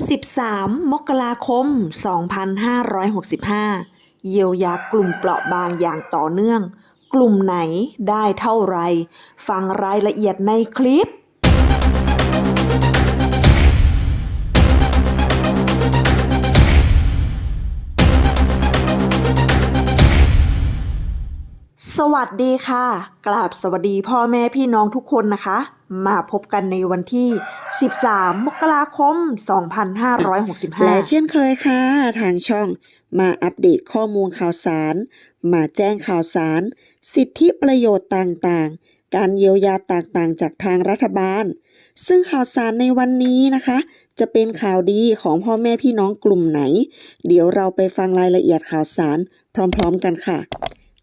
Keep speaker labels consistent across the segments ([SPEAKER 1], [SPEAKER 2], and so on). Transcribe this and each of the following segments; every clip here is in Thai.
[SPEAKER 1] 13 มกราคม 2565 เยียวยากลุ่มเปราะบางอย่างต่อเนื่อง กลุ่มไหนได้เท่าไร ฟังรายละเอียดในคลิป สวัสดีค่ะ กราบสวัสดีพ่อแม่พี่น้องทุกคนนะคะ มาพบกันในวันที่ 13 มกราคม 2565
[SPEAKER 2] และเช่นเคยค่ะ ทางช่องมาอัปเดตข้อมูลข่าวสาร มาแจ้งข่าวสาร สิทธิประโยชน์ต่างๆ การเยียวยาต่างๆ จากทางรัฐบาล ซึ่งข่าวสารในวันนี้นะคะ จะเป็นข่าวดีของพ่อแม่พี่น้องกลุ่มไหน เดี๋ยวเราไปฟังรายละเอียดข่าวสารพร้อม ๆ กันค่ะ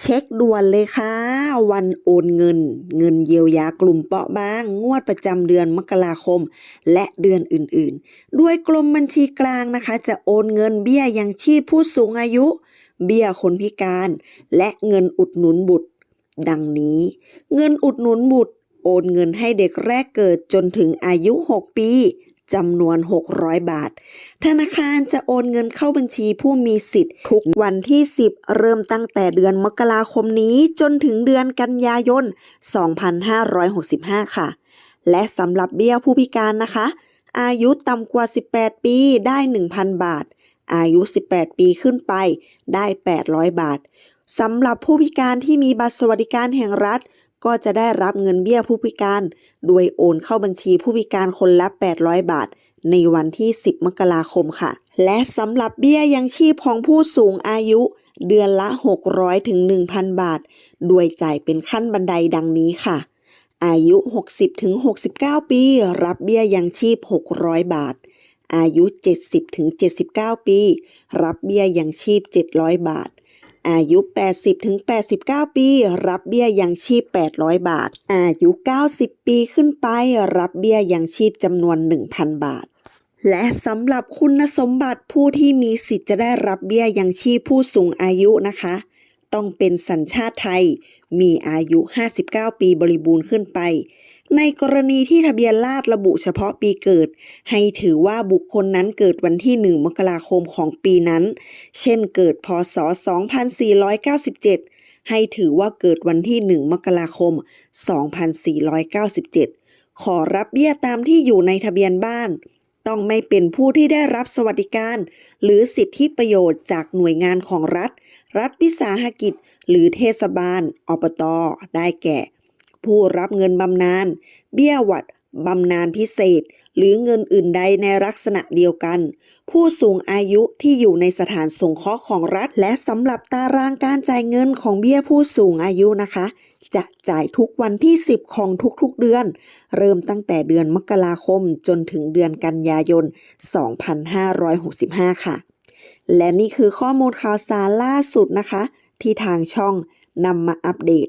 [SPEAKER 2] เช็คด่วนเลยค่ะ วันโอนเงิน เงินเยียวยากลุ่มเปราะบาง งวดประจำเดือนมกราคม และเดือนอื่นๆ ด้วยกรมบัญชีกลางนะคะ จะโอนเงินเบี้ยยังชีพผู้สูงอายุ เบี้ยคนพิการ และเงินอุดหนุนบุตร ดังนี้ เงินอุดหนุนบุตร โอนเงินให้เด็กแรกเกิดจนถึงอายุ 6 ปี จำนวน 600 บาท ธนาคารจะโอนเงินเข้าบัญชีผู้มีสิทธิ์ ทุกวันที่ 10 เริ่มตั้งแต่เดือนมกราคมนี้จนถึงเดือนกันยายน 2565 ค่ะ และสำหรับเบี้ยผู้พิการนะคะ อายุต่ำกว่า 18 ปีได้ 1,000 บาท อายุ 18 ปีขึ้นไปได้ 800 บาทสำหรับผู้พิการที่มีบัตรสวัสดิการแห่งรัฐ ก็จะได้รับเงินเบี้ยผู้พิการ โดยโอนเข้าบัญชีผู้พิการคนละ 800 บาท ในวันที่ 10 มกราคมค่ะ และสำหรับเบี้ยยังชีพของผู้สูงอายุ เดือนละ 600ถึง1,000 บาท โดยจ่ายเป็นขั้นบันไดดังนี้ค่ะ อายุ 60ถึง69 ปี รับเบี้ยยังชีพ 600 บาท อายุ 70ถึง79 ปี รับเบี้ยยังชีพ 700 บาท อายุ 80ถึง89 ปี รับเบี้ยยังชีพ 800 บาท อายุ 90 ปีขึ้นไป รับเบี้ยยังชีพจำนวน 1,000 บาทและสำหรับคุณสมบัติผู้ที่มีสิทธิ์จะได้รับเบี้ยยังชีพผู้สูงอายุนะคะ ต้องเป็นสัญชาติไทย มีอายุ 59 ปีบริบูรณ์ขึ้นไป ในกรณีที่ทะเบียนราษฎรระบุเฉพาะปีเกิด ให้ถือว่าบุคคลนั้นเกิดวันที่ 1 มกราคมของปีนั้น เช่นเกิดพศ 2497 ให้ถือว่าเกิดวันที่ 1 มกราคม 2497 ขอรับเบี้ยตามที่อยู่ในทะเบียนบ้าน ต้องไม่เป็นผู้ที่ได้รับสวัสดิการ หรือสิทธิประโยชน์จากหน่วยงานของรัฐ รัฐวิสาหกิจ หรือเทศบาล อบต ได้แก่ ผู้รับเงินบำนาญเบี้ยหวัดบำนาญพิเศษ หรือเงินอื่นใดในลักษณะเดียวกัน ผู้สูงอายุที่อยู่ในสถานสงเคราะห์ของรัฐ และสำหรับตารางการจ่ายเงินของเบี้ยผู้สูงอายุนะคะ จะจ่ายทุกวันที่ 10 ของทุกๆเดือน เริ่มตั้งแต่เดือนมกราคมจนถึงเดือนกันยายน 2565 ค่ะ และนี่คือข้อมูลข่าวสารล่าสุดนะคะ ที่ทางช่องนำมาอัปเดต